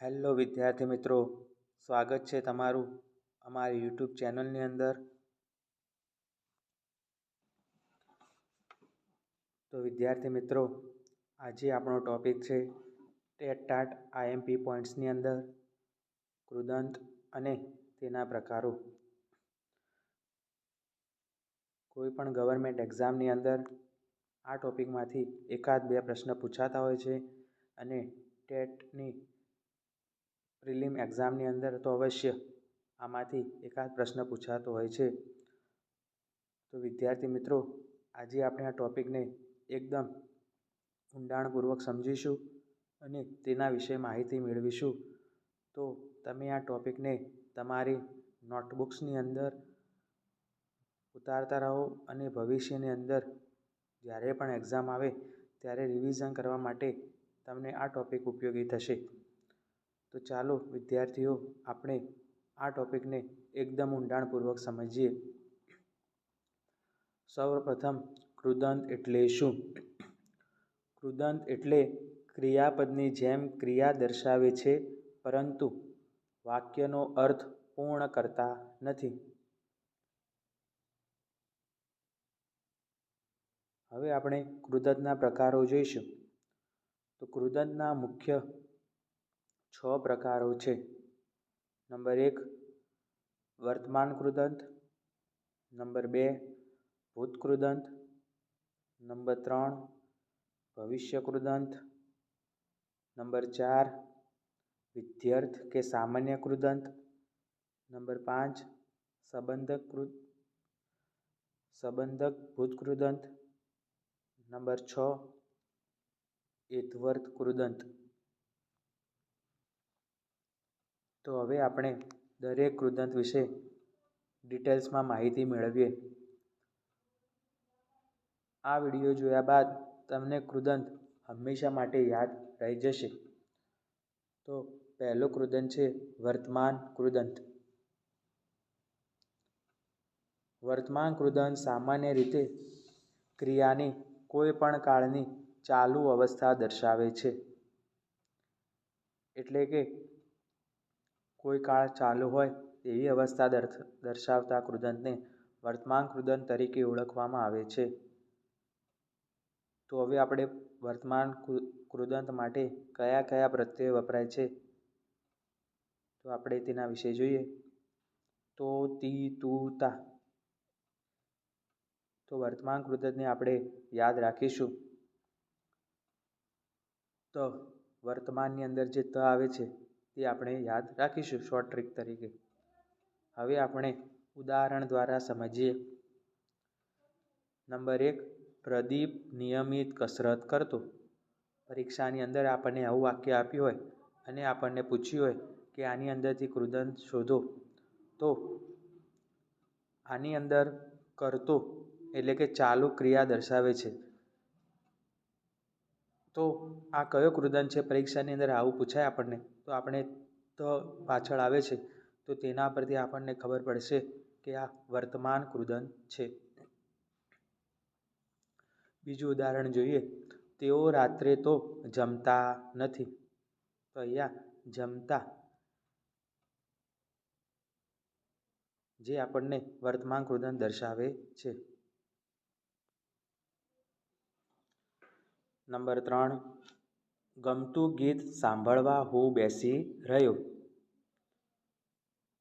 Hello વિદ્યાર્થી મિત્રો, સ્વાગત છે તમારું અમારી યુટ્યુબ ચેનલની અંદર. તો વિદ્યાર્થી મિત્રો, આજે આપણો ટોપિક છે ટેટ ટાટ આઈએમપી પોઈન્ટ્સની અંદર, કૃદંત અને તેના પ્રકારો. કોઈ પણ ગવર્મેન્ટ એક્ઝામની અંદર આ ટોપિકમાંથી એકાદ બે પ્રશ્ન પૂછાતા હોય છે અને ટેટની પ્રિલિમ એક્ઝામની અંદર તો અવશ્ય આમાંથી એકાદ પ્રશ્ન પૂછાતો હોય છે. તો વિદ્યાર્થી મિત્રો, આજે આપણે આ ટોપિકને એકદમ ઊંડાણપૂર્વક સમજીશું અને તેના વિશે માહિતી મેળવીશું. તો તમે આ ટોપિકને તમારી નોટબુક્સની અંદર ઉતારતા રહો અને ભવિષ્યની અંદર જ્યારે પણ એક્ઝામ આવે ત્યારે રિવિઝન કરવા માટે તમને આ ટોપિક ઉપયોગી થશે. તો ચાલો, વિદ્યાર્થીઓ, આપણે આ ટોપિકને એકદમ ઊંડાણપૂર્વક સમજીએ. સૌપ્રથમ, કૃદંત એટલે શું? કૃદંત એટલે ક્રિયાપદની જેમ ક્રિયા દર્શાવે છે, પરંતુ વાક્યનો અર્થ પૂર્ણ કરતા નથી. હવે આપણે કૃદંતના પ્રકારો જોઈશું. તો કૃદંતના મુખ્ય છ પ્રકારો છે. નંબર એક, વર્તમાન કૃદંત. નંબર બે ભૂતકૃદંત નંબર ત્રણ, ભવિષ્ય કૃદંત. નંબર ચાર, વિદ્યાર્થ કે સામાન્ય કૃદંત. નંબર પાંચ, સંબંધક કૃત સંબંધક ભૂતકૃદંત નંબર છ એતવર્ત કૃદંત. તો હવે આપણે દરેક કૃદંત વિશે ડિટેલ્સમાં માહિતી મેળવીએ. આ વીડિયો જોયા બાદ તમને કૃદંત હંમેશા માટે યાદ રહી જશે. તો પહેલો કૃદંત છે વર્તમાન કૃદંત. વર્તમાન કૃદંત સામાન્ય રીતે ક્રિયાની કોઈ પણ કાળની ચાલુ અવસ્થા દર્શાવે છે. એટલે કે કોઈ કાળ ચાલુ હોય તેવી અવસ્થા દર્શાવતા કૃદંતને વર્તમાન કૃદંત તરીકે ઓળખવામાં આવે છે. તો હવે આપણે વર્તમાન કૃદંત માટે કયા કયા પ્રત્યય વપરાય છે? તો આપણે તેના વિશે જોઈએ. તો તી, તુ, તા. તો વર્તમાન કૃદંતને આપણે યાદ રાખીશું. તો, વર્તમાનની અંદર જે ત આવે છે તે આપણે યાદ રાખીશું શોર્ટ ટ્રીક તરીકે. હવે આપણે ઉદાહરણ દ્વારા સમજીએ. નંબર એક, પ્રદીપ નિયમિત કસરત કરતો. પરીક્ષાની અંદર આપણને આવું વાક્ય આપ્યું હોય અને આપણને પૂછ્યું હોય કે આની અંદરથી કૃદંત શોધો. તો આની અંદર કરતો એટલે કે ચાલુ ક્રિયા દર્શાવે છે. તો આ કયો કૃદંત છે? પરીક્ષાની અંદર આવું પૂછાય આપણને. તો આપણે તો પાછળ આવે છે. તો તેના પરથી આપણને ખબર પડશે કે આ વર્તમાન કૃદંત છે. બીજું ઉદાહરણ જોઈએ. તેઓ રાત્રે તો જમતા નથી. તો અહીંયા જમતા જે આપણને વર્તમાન કૃદંત દર્શાવે છે. નંબર ત્રણ ગમતું ગીત સાંભળવા હું બેસી રહ્યો.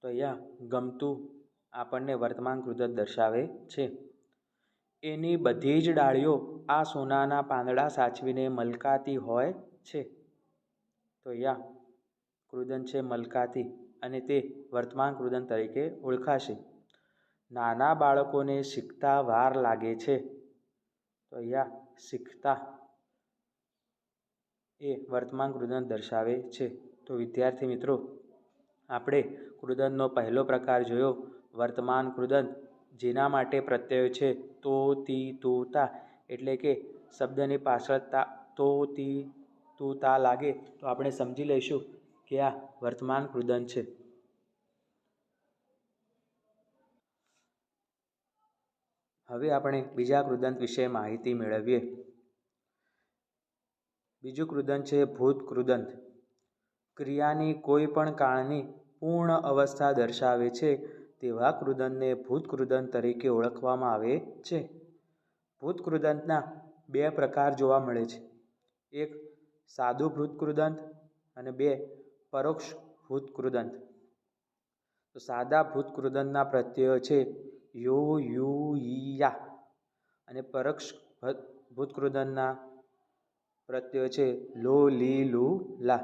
તો અહીંયા ગમતું આપણને વર્તમાન કૃદંત દર્શાવે છે. એની બધી જ ડાળીઓ આ સોનાના પાંદડા સાચવીને મલકાતી હોય છે. તો અહીંયા કૃદન છે મલકાતી અને તે વર્તમાન કૃદન તરીકે ઓળખાશે. નાના બાળકોને શીખતા વાર લાગે છે. તો અહીંયા શીખતા એ વર્તમાન કૃદંત દર્શાવે છે. તો વિદ્યાર્થી મિત્રો, આપણે કૃદંતનો પહેલો પ્રકાર જોયો. વર્તમાન કૃદંત જેના માટે પ્રત્યય છે તો તી તુ તા એટલે કે શબ્દની પાછળ તા તો તી તુ તા લાગે. તો આપણે સમજી લઈશું કે આ વર્તમાન કૃદન છે. હવે આપણે બીજા કૃદંત વિશે માહિતી મેળવીએ. બીજું કૃદંત છે ભૂત કૃદંત ક્રિયાની કોઈ પણ કાળની પૂર્ણ અવસ્થા દર્શાવે છે તેવા કૃદંતને ભૂતકૃદંત તરીકે ઓળખવામાં આવે છે. ભૂતકૃદંતના બે પ્રકાર જોવા મળે છે. એક સાદું ભૂતકૃદંત અને બે પરોક્ષ ભૂતકૃદંત તો સાદા ભૂતકૃદંતના પ્રત્યયો છે યો યુ ઈ યા અને પરોક્ષ ભૂતકૃદંતના પ્રત્યયો છે લો લી લુ લા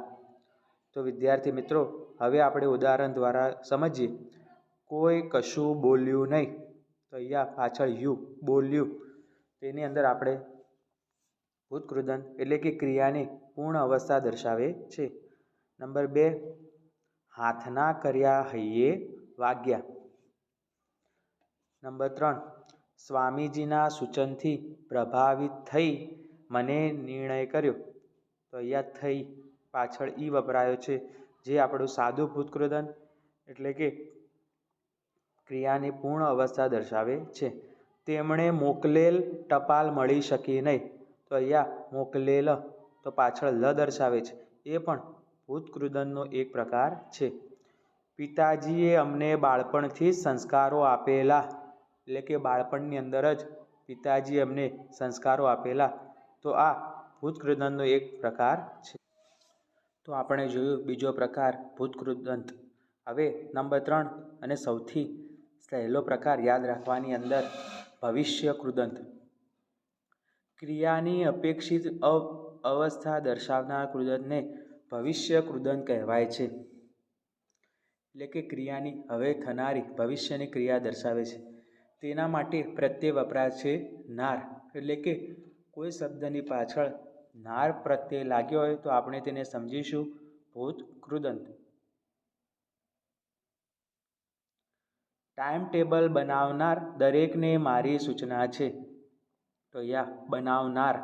તો વિદ્યાર્થી મિત્રો, હવે આપણે ઉદાહરણ દ્વારા સમજીએ. કોઈ કશું બોલ્યું નહીં. તો અહીંયા પાછળ યુ બોલ્યું. તેની અંદર આપણે ભૂતકૃદન એટલે કે ક્રિયાની પૂર્ણ અવસ્થા દર્શાવે છે. નંબર બે, હાથના કર્યા હૈયે વાગ્યા. નંબર ત્રણ, સ્વામીજીના સૂચનથી પ્રભાવિત થઈ મને નિર્ણય કર્યો. તો અહીંયા થઈ પાછળ ઈ વપરાયો છે, જે આપણું સાદું ભૂતકૃદન એટલે કે ક્રિયાની પૂર્ણ અવસ્થા દર્શાવે છે. તેમણે મોકલેલ ટપાલ મળી શકી નહીં. તો અહીંયા મોકલેલ તો પાછળ લ દર્શાવે છે. એ પણ ભૂતકૃદનનો એક પ્રકાર છે. પિતાજીએ અમને બાળપણથી સંસ્કારો આપેલા. એટલે કે બાળપણની અંદર જ પિતાજી અમને સંસ્કારો આપેલા. તો આ ભૂતકૃદંતનો એક પ્રકાર છે. તો આપણે જોયું બીજો પ્રકાર ભૂતકૃદંત હવે નંબર ત્રણ અને સૌથી સહેલો પ્રકાર યાદ રાખવાની અંદર ભવિષ્ય કૃદંત ક્રિયાની અપેક્ષિત અવસ્થા દર્શાવનાર કૃદંતને ભવિષ્ય કૃદંત કહેવાય છે. એટલે કે ક્રિયાની હવે થનારી ભવિષ્યની ક્રિયા દર્શાવે છે. તેના માટે પ્રત્યે વપરાય છે નાર. એટલે કે કોઈ શબ્દની પાછળ નાર પ્રત્યે લાગ્યો હોય તો આપણે તેને સમજીશું ભૂત કૃદંત ટાઈમ ટેબલ બનાવનાર દરેકને મારી સૂચના છે. તો યા, બનાવનાર.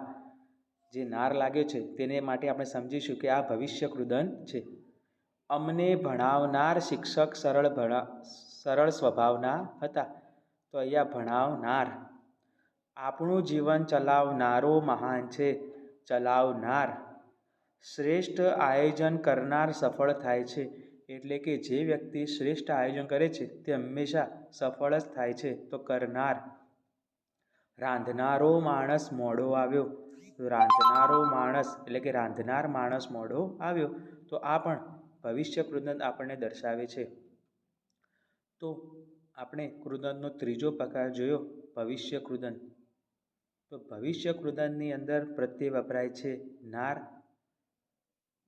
જે નાર લાગ્યો છે તેને માટે આપણે સમજીશું કે આ ભવિષ્ય કૃદંત છે. અમને ભણાવનાર શિક્ષક સરળ ભણા, સરળ સ્વભાવના હતા. તો અહીંયા ભણાવનાર. આપણું જીવન ચલાવનારો મહાન છે, ચલાવનાર. શ્રેષ્ઠ આયોજન કરનાર સફળ થાય છે, એટલે કે જે વ્યક્તિ શ્રેષ્ઠ આયોજન કરે છે, તે હંમેશા સફળ જ થાય છે, તો કરનાર. રાંધનારો માણસ મોડો આવ્યો. રાંધનારો માણસ, એટલે કે રાંધનાર માણસ મોડો આવ્યો, તો આ પણ ભવિષ્ય કૃદંત આપણને દર્શાવે છે. તો આપણે કૃદંતનો ત્રીજો પ્રકાર જોયો, ભવિષ્ય કૃદંત તો ભવિષ્ય કૃદંતની અંદર પ્રત્યે વપરાય છે નાર.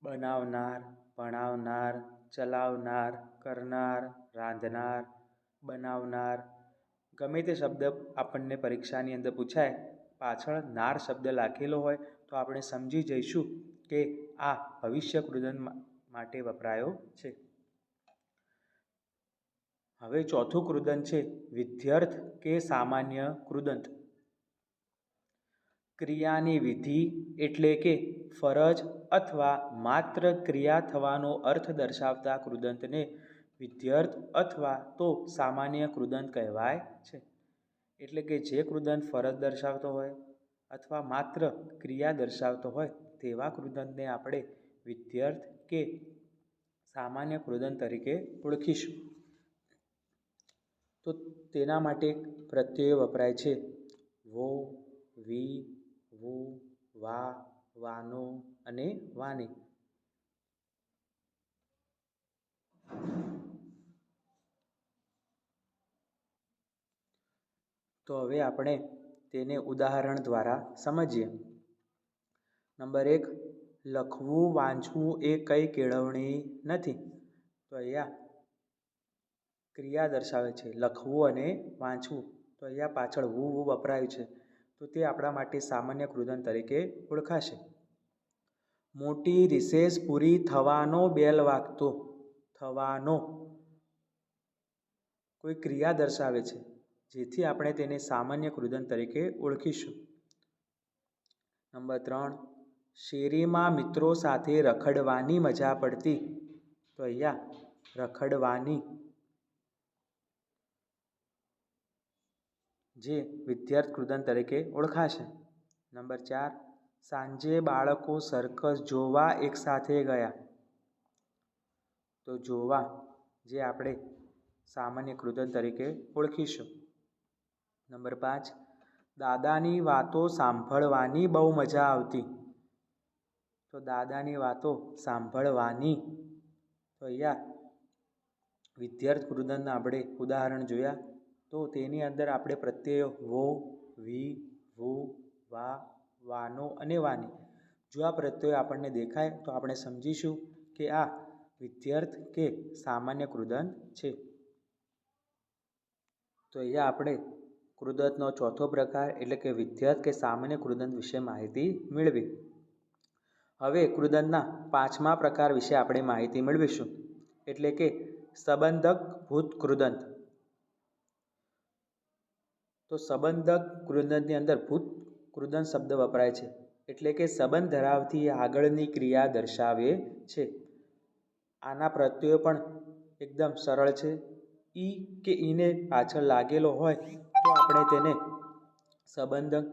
બનાવનાર ભણાવનાર ચલાવનાર, કરનાર, રાંધનાર, બનાવનાર. ગમે તે શબ્દ આપણને પરીક્ષાની અંદર પૂછાય, પાછળ નાર શબ્દ લખેલો હોય, તો આપણે સમજી જઈશું કે આ ભવિષ્ય કૃદન માટે વપરાયો છે. હવે ચોથું કૃદંત છે વિદ્યાર્થ કે સામાન્ય કૃદંત. ક્રિયાની વિધિ એટલે કે ફરજ અથવા માત્ર ક્રિયા થવાનો અર્થ દર્શાવતા કૃદંતને વિધ્યર્થ અથવા તો સામાન્ય કૃદંત કહેવાય છે. એટલે કે જે કૃદંત ફરજ દર્શાવતો હોય અથવા માત્ર ક્રિયા દર્શાવતો હોય તેવા કૃદંતને આપણે વિધ્યર્થ કે સામાન્ય કૃદંત તરીકે ઓળખીશું. તો તેના માટે પ્રત્યય વપરાય છે. વો વી વુ, વા, વાનો અને વાની. તો હવે આપણે તેને ઉદાહરણ દ્વારા સમજીએ. નંબર એક, લખવું, વાંચવું એ કંઈ કેળવણી નથી. તો અહીંયા ક્રિયા દર્શાવે છે, લખવું અને વાંચવું. તો અહીંયા પાછળ વુ વપરાયું છે. તો તે આપણા માટે સામાન્ય કૃદન તરીકે ઓળખાશે. મોટી રિસેસ પૂરી થવાનો બેલ વાગતો. થવાનો. કોઈ ક્રિયા દર્શાવે છે, જેથી આપણે તેને સામાન્ય કૃદન તરીકે ઓળખીશું. નંબર ત્રણ. શેરીમાં મિત્રો સાથે રખડવાની મજા પડતી. તો અહીંયા, રખડવાની. જે વિદ્યાર્થ કૃદન તરીકે ઓળખાશે. નંબર ચાર, સાંજે બાળકો સર્કસ જોવા એકસાથે ગયા. તો જોવા, જે આપણે સામાન્ય કૃદન તરીકે ઓળખીશું. નંબર પાંચ, દાદાની વાતો સાંભળવાની બહુ મજા આવતી. તો દાદાની વાતો સાંભળવાની. તો અહીંયા વિદ્યાર્થ કૃદનના આપણે ઉદાહરણ જોયા. તો તેની અંદર આપણે પ્રત્યય વો, વી, વુ, વા, વાનો અને વાની. જો આ પ્રત્યયો આપણને દેખાય, તો આપણે સમજીશું કે આ વિદ્યાર્થ કે સામાન્ય કૃદંત છે. તો અહીંયા આપણે કૃદંતનો ચોથો પ્રકાર એટલે કે વિદ્યાર્થ કે સામાન્ય કૃદંત વિશે માહિતી મેળવી. હવે કૃદંતના પાંચમા પ્રકાર વિશે આપણે માહિતી મેળવીશું. એટલે કે સંબંધક ભૂત કૃદંત. તો સંબંધક કૃદંતની અંદર ભૂત કૃદંત શબ્દ વપરાય છે. એટલે કે સંબંધ ધરાવતી આગળની ક્રિયા દર્શાવે છે. આના પ્રત્યયો પણ એકદમ સરળ છે. ઈ કે ઈને પાછળ લાગેલો હોય તો આપણે તેને સંબંધક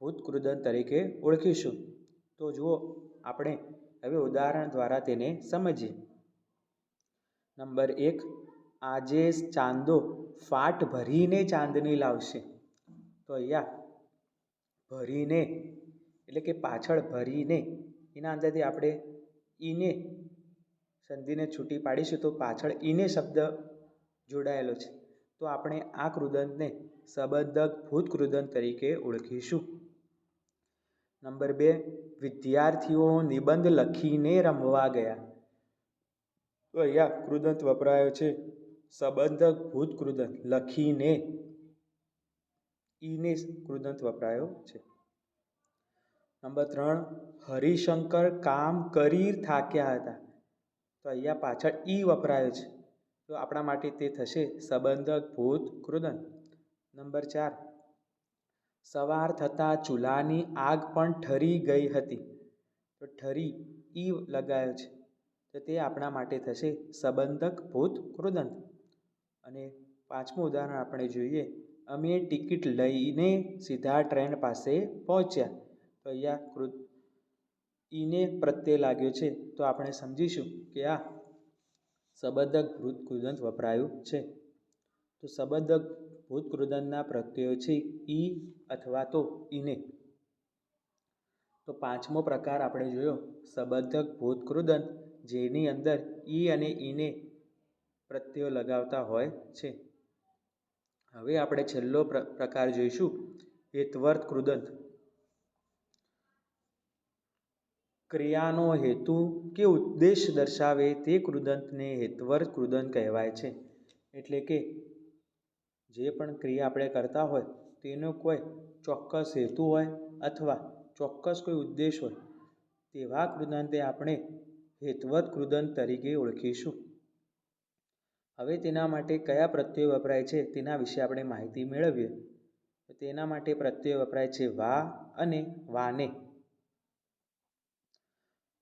ભૂત કૃદંત તરીકે ઓળખીશું. તો જુઓ, આપણે હવે ઉદાહરણ દ્વારા તેને સમજીએ. નંબર એક આજે ચાંદો ફાટ ભરીને ચાંદની લાવશે. તો અહીંયા ભરીને, એટલે કે પાછળ ભરીને, એના અંદરથી આપણે ઈને સંધિને છૂટી પાડીશું તો પાછળ ઈને શબ્દ જોડાયેલો છે. તો આપણે આ કૃદંતને સંબંધક ભૂત કૃદંત તરીકે ઓળખીશું. નંબર બે, વિદ્યાર્થીઓ નિબંધ લખીને રમવા ગયા. તો અહીંયા કૃદંત વપરાયો છે. સંબંધક ભૂત કૃદંત લખીને ઈને કૃદંત વપરાયો છે. નંબર ત્રણ, હરિશંકર કામ કરી થાક્યા હતા. તો અહીંયા પાછળ ઈ વપરાયો છે. તો આપણા માટે તે થશે સંબંધક ભૂત કૃદંત નંબર ચાર, સવાર થતાં ચૂલાની આગ પણ ઠરી ગઈ હતી. તો ઠરી ઈ લગાયો છે. તો તે આપણા માટે થશે સંબંધક ભૂત કૃદંત અને પાંચમું ઉદાહરણ આપણે જોઈએ. અમે ટિકિટ લઈને સીધા ટ્રેન પાસે પહોંચ્યા. તો અહીંયા કૃત, ઈને પ્રત્યે લાગ્યો છે. તો આપણે સમજીશું કે આ સબંધક ભૂત કૃદંત વપરાયું છે. તો સંબંધક ભૂત કૃદંતના પ્રત્યયો છે ઈ અથવા તો ઈને. તો પાંચમો પ્રકાર આપણે જોયો. સંબંધક ભૂત કૃદંત જેની અંદર ઈ અને ઈને પ્રત્યયો લગાવતા હોય છે. હવે આપણે છેલ્લો પ્રકાર જોઈશું. હેતવર્ત કૃદંત. ક્રિયાનો હેતુ કે ઉદ્દેશ દર્શાવે તે કૃદંતને હેતવર્ત કૃદંત કહેવાય છે. એટલે કે જે પણ ક્રિયા આપણે કરતા હોય, તેનો કોઈ ચોક્કસ હેતુ હોય અથવા ચોક્કસ કોઈ ઉદ્દેશ હોય, તેવા કૃદંતે આપણે હેતવત કૃદંત તરીકે ઓળખીશું. હવે તેના માટે કયા પ્રત્યયો વપરાય છે તેના વિશે આપણે માહિતી મેળવીએ. તેના માટે પ્રત્યય વપરાય છે વા અને વાને.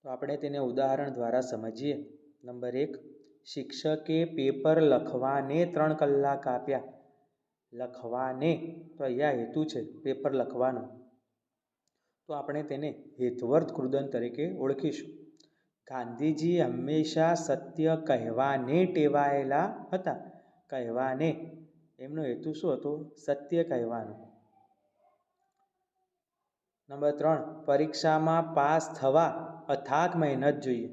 તો આપણે તેને ઉદાહરણ દ્વારા સમજીએ. નંબર એક, શિક્ષકે પેપર લખવાને ત્રણ કલાક આપ્યા. લખવાને, તો અહીંયા હેતુ છે, પેપર લખવાનો. તો આપણે તેને હેતવર્થ કૃદન તરીકે ઓળખીશું. ગાંધીજી હંમેશા સત્ય કહેવાને ટેવાયેલા હતા. કહેવાને. એમનો હેતુ શું હતો? સત્ય કહેવાનો. નંબર ત્રણ, પરીક્ષામાં પાસ થવા અથાગ મહેનત જોઈએ.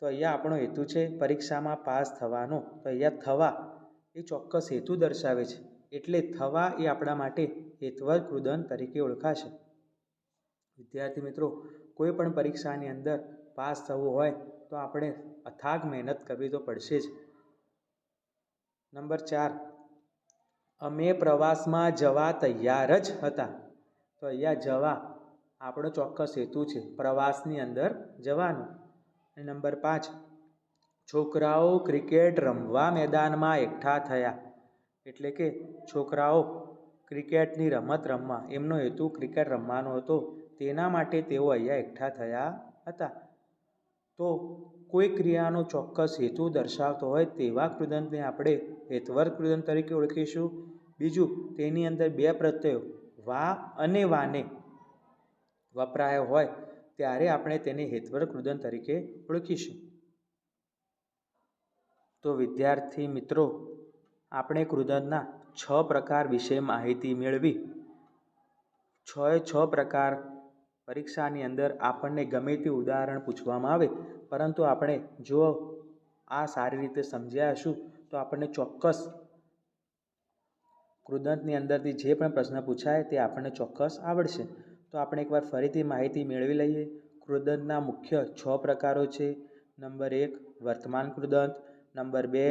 તો અહીંયા આપણો હેતુ છે પરીક્ષામાં પાસ થવાનો. તો અહીંયા થવા એ ચોક્કસ હેતુ દર્શાવે છે. એટલે થવા એ આપણા માટે હેતવર કૃદન તરીકે ઓળખાશે. વિદ્યાર્થી મિત્રો કોઈ પણ પરીક્ષાની અંદર પાસ થવું હોય તો આપણે અથાગ મહેનત કરવી તો પડશે જ. નંબર ચાર. અમે પ્રવાસમાં જવા તૈયાર જ હતા. તો અહીંયા જવા આપણો ચોક્કસ હેતુ છે, પ્રવાસની અંદર જવાનું. અને નંબર પાંચ. છોકરાઓ ક્રિકેટ રમવા મેદાનમાં એકઠા થયા. એટલે કે છોકરાઓ ક્રિકેટની રમત રમવા. એમનો હેતુ ક્રિકેટ રમવાનો હતો. તેના માટે તેઓ અહીંયા એકઠા થયા હતા. તો કોઈ ક્રિયાનો ચોક્કસ હેતુ દર્શાવતો હોય તેવા કૃદંતને આપણે હેતવર કૃદંત તરીકે ઓળખીશું. બીજું, તેની અંદર બે પ્રત્યયો, વા અને વાને વપરાયો હોય ત્યારે આપણે તેને હેતવર કૃદન તરીકે ઓળખીશું. તો વિદ્યાર્થી મિત્રો, આપણે કૃદંતના છ પ્રકાર વિશે માહિતી મેળવી. છ એ છ પ્રકાર પરીક્ષાની અંદર આપણને ગમે તે ઉદાહરણ પૂછવામાં આવે, પરંતુ આપણે જો આ સારી રીતે સમજ્યા હશું તો આપણને ચોક્કસ કૃદંતની અંદરથી જે પણ પ્રશ્ન પૂછાય તે આપણને ચોક્કસ આવડશે. તો આપણે એકવાર ફરીથી માહિતી મેળવી લઈએ. કૃદંતના મુખ્ય છ પ્રકારો છે. નંબર એક, વર્તમાન કૃદંત. નંબર બે,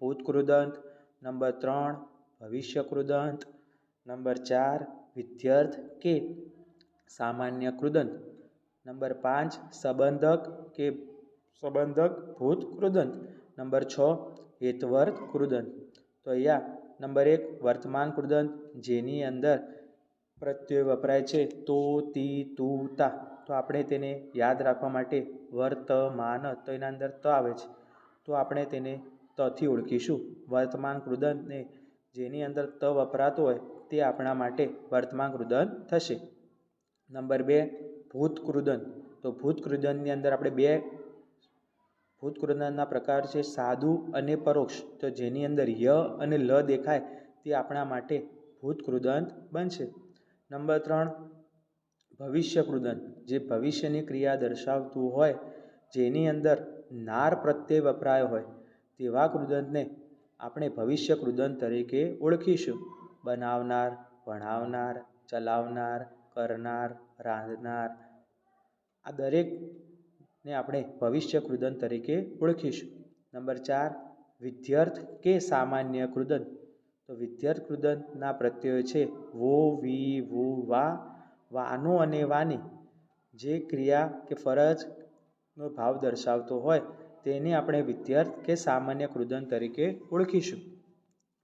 ભૂત કૃદંત. નંબર ત્રણ, ભવિષ્ય કૃદંત. નંબર ચાર, વિદ્યાર્થ કે સામાન્ય કૃદંત નંબર પાંચ, સંબંધક કે સંબંધક ભૂત કૃદંત નંબર છ, હેતવર્ત કૃદંત તો અહીંયા નંબર એક, વર્તમાન કૃદંત જેની અંદર પ્રત્યય વપરાય છે તો, તી, તું, તા. તો આપણે તેને યાદ રાખવા માટે વર્તમાન તો એના અંદર ત આવે છે. તો આપણે તેને તથી ઓળખીશું. વર્તમાન કૃદંતને જેની અંદર ત વપરાતો હોય તે આપણા માટે વર્તમાન કૃદંત થશે. નંબર બે ભૂત કૃદંત તો ભૂતકૃદનની અંદર આપણે બે ભૂતકૃદનના પ્રકાર છે સાદુ અને પરોક્ષ. તો જેની અંદર ય અને લ દેખાય તે આપણા માટે ભૂત કૃદંત બનશે. નંબર ત્રણ ભવિષ્ય કૃદંત જે ભવિષ્યની ક્રિયા દર્શાવતું હોય, જેની અંદર નાર પ્રત્યય વપરાયો હોય, તેવા કૃદંતને આપણે ભવિષ્ય કૃદંત તરીકે ઓળખીશું. બનાવનાર, ભણાવનાર, ચલાવનાર કરનાર, રાંધનાર, આ દરેકને આપણે ભવિષ્ય કૃદન તરીકે ઓળખીશું. નંબર ચાર વિધ્યર્થ કે સામાન્ય કૃદન? તો વિધ્યર્થ કૃદનના પ્રત્યયો છે વો, વી, વુ, વા. વાનો અને વાની જે ક્રિયા કે ફરજનો ભાવ દર્શાવતો હોય તેને આપણે વિધ્યર્થ કે સામાન્ય કૃદન તરીકે ઓળખીશું.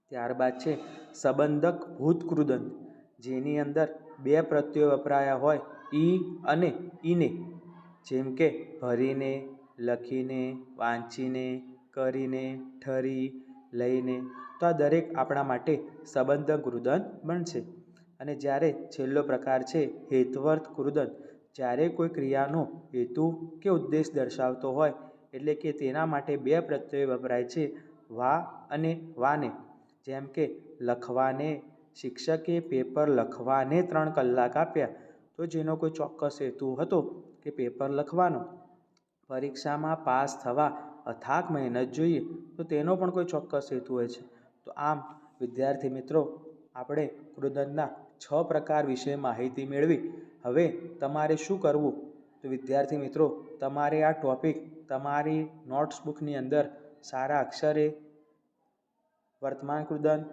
ત્યારબાદ છે સંબંધક ભૂત કૃદંત જેની અંદર બે પ્રત્યયો વપરાયા હોય, ઈ અને ઈને. જેમ કે ભરીને, લખીને, વાંચીને, કરીને, ઠરી, લઈને. તો આ દરેક આપણા માટે સંબંધક કૃદંત બનશે. અને જ્યારે છેલ્લો પ્રકાર છે હેતવર્થ કૃદન જ્યારે કોઈ ક્રિયાનો હેતુ કે ઉદ્દેશ દર્શાવતો હોય, એટલે કે તેના માટે બે પ્રત્યય વપરાય છે, વા અને વાને. જેમ કે લખવાને શિક્ષકે પેપર લખવાને ત્રણ કલાક આપ્યા. તો જેનો કોઈ ચોક્કસ હેતુ હતો કે પેપર લખવાનો. પરીક્ષામાં પાસ થવા અથાક મહેનત જોઈએ, તો તેનો પણ કોઈ ચોક્કસ હેતુ હોય છે. તો આમ, વિદ્યાર્થી મિત્રો, આપણે કૃદનના છ પ્રકાર વિશે માહિતી મેળવી. હવે તમારે શું કરવું? તો વિદ્યાર્થી મિત્રો, તમારે આ ટોપિક તમારી નોટ્સ બુકની અંદર સારા અક્ષરે વર્તમાન કૃદન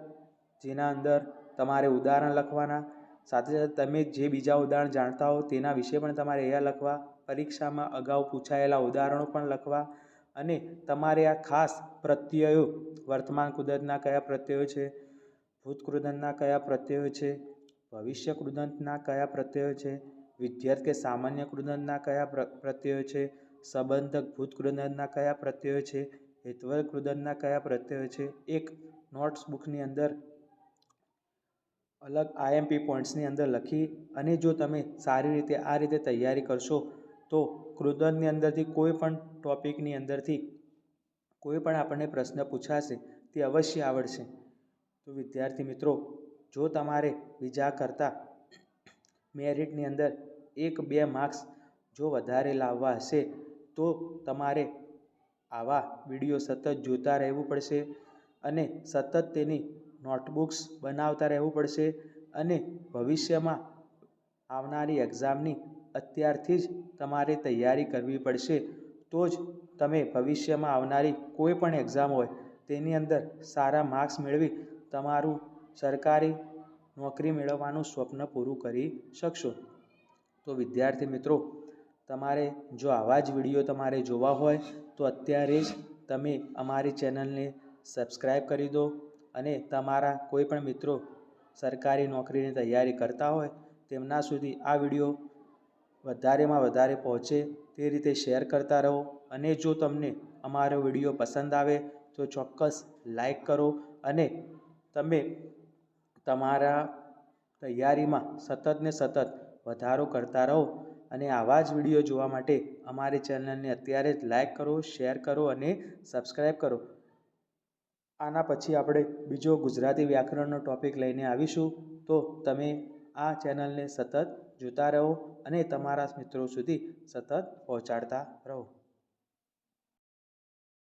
જેના અંદર તમારે ઉદાહરણ લખવાના. સાથે સાથે તમે જે બીજા ઉદાહરણ જાણતા હો તેના વિશે પણ તમારે અહીંયા લખવા. પરીક્ષામાં અગાઉ પૂછાયેલા ઉદાહરણો પણ લખવા. અને તમારે આ ખાસ પ્રત્યયો, વર્તમાન કૃદંતના કયા પ્રત્યયો છે? ભૂત કૃદંતના કયા પ્રત્યયો છે? ભવિષ્ય કૃદંતના કયા પ્રત્યયો છે? વિદ્યાર્થ કે સામાન્ય કૃદંતના કયા પ્રત્યયો છે? સંબંધક ભૂત કૃદંતના કયા પ્રત્યયો છે? હેતવર કૃદંતના કયા પ્રત્યયો છે? એક નોટ્સ બુકની અંદર અલગ આઈએમપી પોઈન્ટ્સની અંદર લખી અને જો તમે સારી રીતે આ રીતે તૈયારી કરશો, તો કૃદનની અંદરથી કોઈ પણ ટોપિકની અંદરથી કોઈ પણ આપણને પ્રશ્ન પૂછાશે, તે અવશ્ય આવડશે. તો વિદ્યાર્થી મિત્રો, જો તમારે બીજા કરતાં મેરિટની અંદર એક બે માર્ક્સ જો વધારે લાવવા હશે, તો તમારે આવા વીડિયો સતત જોતા રહેવું પડશે અને સતત તેની નોટબુક્સ બનાવતા રહેવું પડશે અને ભવિષ્યમાં આવનારી એક્ઝામની અત્યારથી જ તમારે તૈયારી કરવી પડશે. તો જ તમે ભવિષ્યમાં આવનારી કોઈ પણ એક્ઝામ હોય તેની અંદર સારા માર્ક્સ મેળવી તમારું સરકારી નોકરી મેળવવાનું સ્વપ્ન પૂરું કરી શકશો. તો વિદ્યાર્થી મિત્રો, તમારે જો આવા જ વીડિયો તમારે જોવા હોય તો અત્યારે જ તમે અમારી ચેનલને સબસ્ક્રાઈબ કરી દો. અને તમારા કોઈ પણ મિત્રો સરકારી નોકરીની તૈયારી કરતા હોય, તેમના સુધી આ વીડિયો વધારેમાં વધારે પહોંચે તે રીતે શેર કરતા રહો. અને જો તમને અમારો વીડિયો પસંદ આવે, તો ચોક્કસ લાઈક કરો અને તમે તમારા તૈયારીમાં સતત ને સતત વધારો કરતા રહો. અને આવા જ વીડિયો જોવા માટે અમારી ચેનલને અત્યારે જ લાઈક કરો, શેર કરો અને સબસ્ક્રાઈબ કરો. આના પછી આપણે બીજો ગુજરાતી વ્યાકરણનો ટૉપિક લઈને આવીશું. તો તમે આ ચેનલને સતત જોતા રહો અને તમારા મિત્રો સુધી સતત પહોંચાડતા રહો.